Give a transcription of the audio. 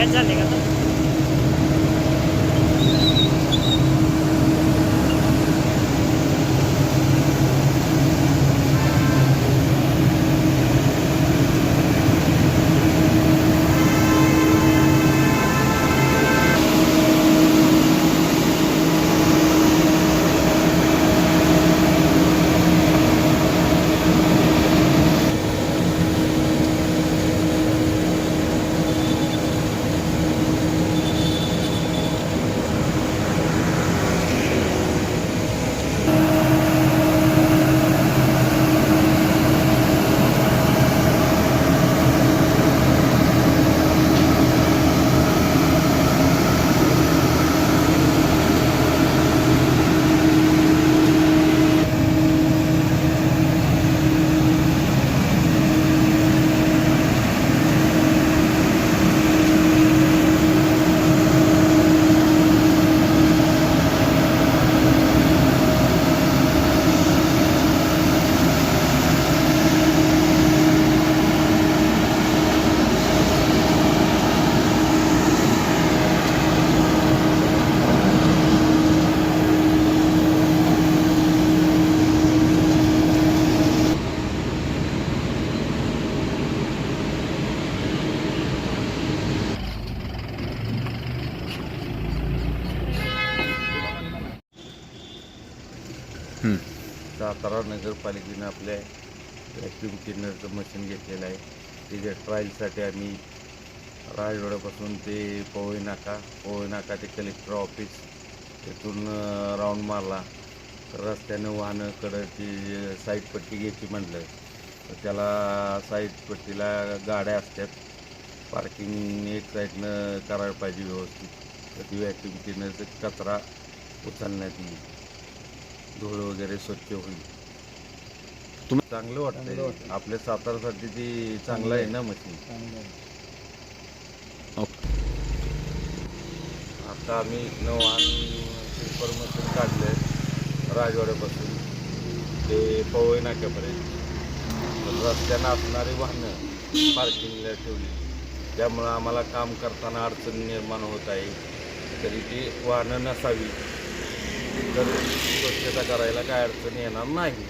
やつじゃね。सातारा नगरपालिकेनं आपल्या vacuum क्लिनरचं machine घेतलेलं आहे. त्याच्या ट्रायलसाठी आम्ही राजवाड्यापासून ते पवई नाका पवई नाका ते कलेक्टर ऑफिस तिथून राऊंड मारला. तर रस्त्यानं वाहनं कडची साईड पट्टी घ्यायची म्हटलं. तर त्याला साईड पट्टीला गाड्या असतात. पार्किंग एक साईडनं करायला पाहिजे व्यवस्थित. तर ती व्हॅक्युम क्लिनरचं कचरा उचलण्यात येईल. धूळ वगैरे स्वच्छ होईल. तुम्ही चांगलं वाटतंय. आपल्या सातारासाठी ती चांगलं आहे ना मशीन. आता आम्ही नवान सिल्पर मशीन काढलं राजवाड्यापासून. ते पवई नाक्यापर्यंत. रस्त्यानं असणारी वाहनं पार्किंगला ठेवली. त्यामुळं आम्हाला काम करताना अडचण निर्माण होत आहे. तरी ती वाहनं नसावी. तर स्वच्छता करायला काय अडचण येणार नाही.